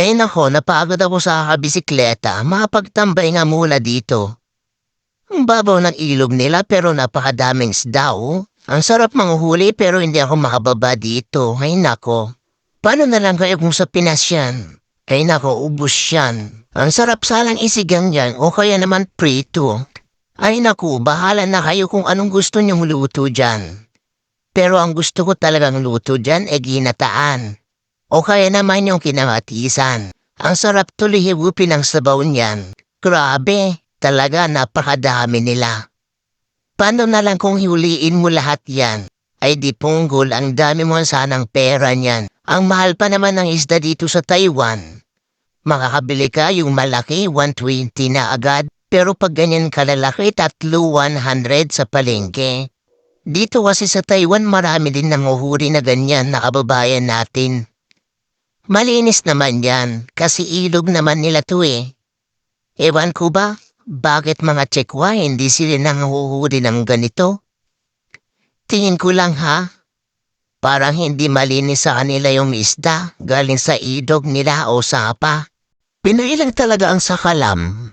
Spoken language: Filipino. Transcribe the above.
Kaya nako, napagod ako sa bisikleta. Makapagtambay nga mula dito. Ang babaw ng ilog nila pero napakadaming isda oh. Ang sarap manguhuli pero hindi ako makababa dito. Ay nako. Paano na lang kaya kung sa Pinas yan? Ay nako, ubus yan. Ang sarap salang isigang yan o kaya naman prito. Ay naku, bahala na kayo kung anong gusto niyong luto dyan. Pero ang gusto ko talagang luto dyan ay ginataan. O kaya naman yung kinamatisan. Ang sarap tuloy higupin ang sabaw niyan. Grabe, talaga napakadami nila. Paano na lang kung hiuliin mo lahat yan? Ay di punggol, ang dami mo sanang pera niyan. Ang mahal pa naman ng isda dito sa Taiwan. Makakabili ka yung malaki, 120 na agad. Pero pag ganyan kalalaki, tatlo 100 sa palengke. Dito kasi sa Taiwan marami din nanguhuri na ganyan na kababayan natin. Malinis naman yan, kasi ilog naman nila to eh. Ewan ko ba, bakit mga tsekwa hindi sila nanguhuri ng ganito? Tingin ko lang ha, parang hindi malinis sa kanila yung isda galing sa ilog nila o sapa. Pinoy lang talaga ang sakalam.